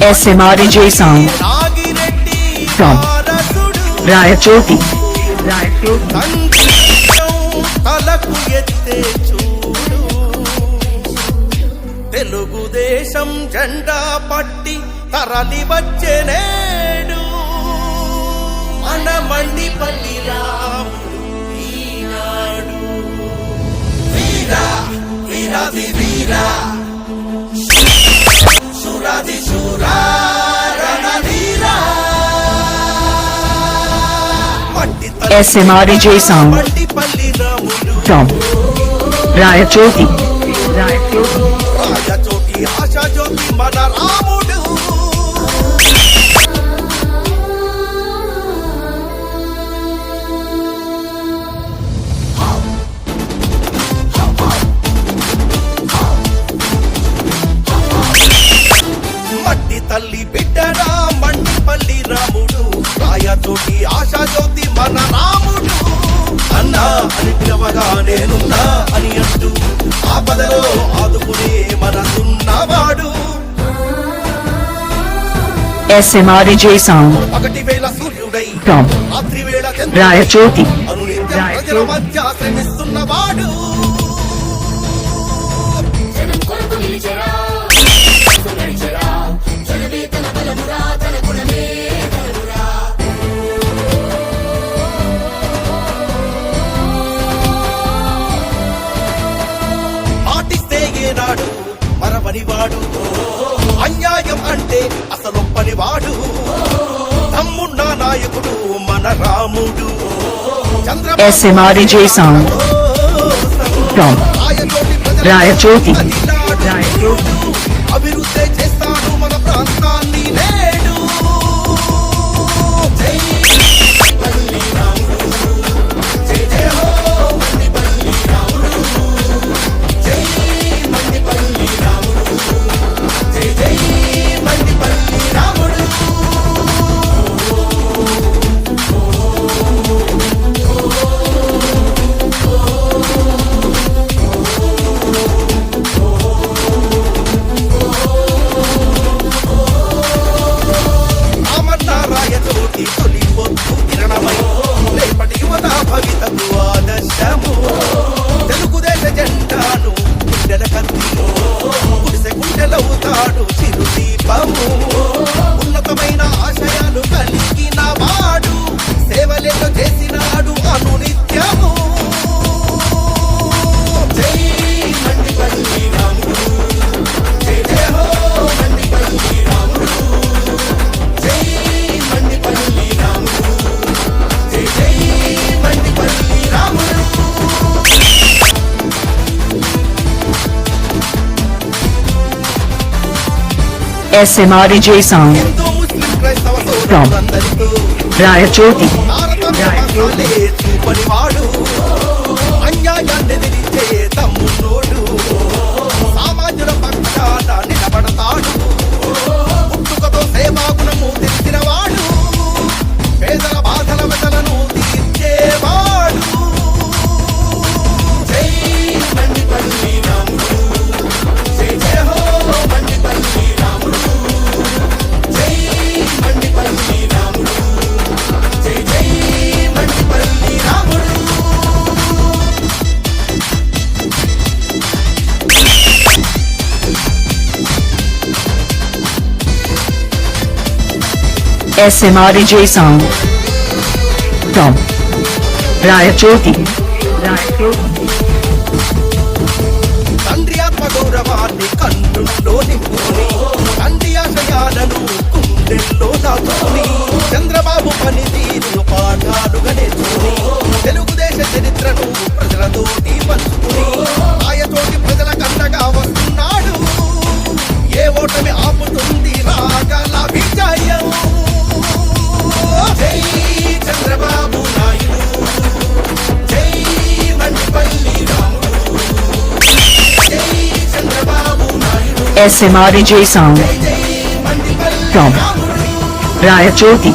SMRJ sound Nagireddy From. వారసుడు Rayachoti Telugu Desam జెండా పట్టి తరలి వచ్చే నేడు మన మండిపల్లి రాముడు ఈనాడు. వీరా వీరా. సురాది శూరా రణధీరా మట్టి SMRJ sound మండిపల్లి రాముడు from Rayachoti రాజచోటి ఆశాజ్యోతి మన రాముడు రాయచోటి ఆశాజ్యోతి మన రాముడు. అన్నా అని పిలవగా నేనున్నా అని అంటూ ఆపదలో ఆదుకునే మనసున్నవాడు sound. ఒకటి వేళ సూర్యుడై రాత్రి వేళ రాయచోటి అనునిత్యం ప్రజల మధ్య శ్రమిస్తున్నవాడు వాడు అన్యాయం అంటే అసలొప్పని వాడు. తమ్మున్న నాయకుడు మన రాముడు. చంద్రబాబు రాయచోటి. అభివృద్ధి చేస్తాడు మన ప్రాంతాన్ని. SMRJ sound హిందూ ముస్లిం క్రైస్తవ From. సోదరులందరితో Rayachoti SMRJ sound from Rayachoti తండ్రి ఆత్మ గౌరవాన్ని కన్నుల్లో నింపుకొని SMRJ sound జై మండిపల్లి From. రాముడు Rayachoti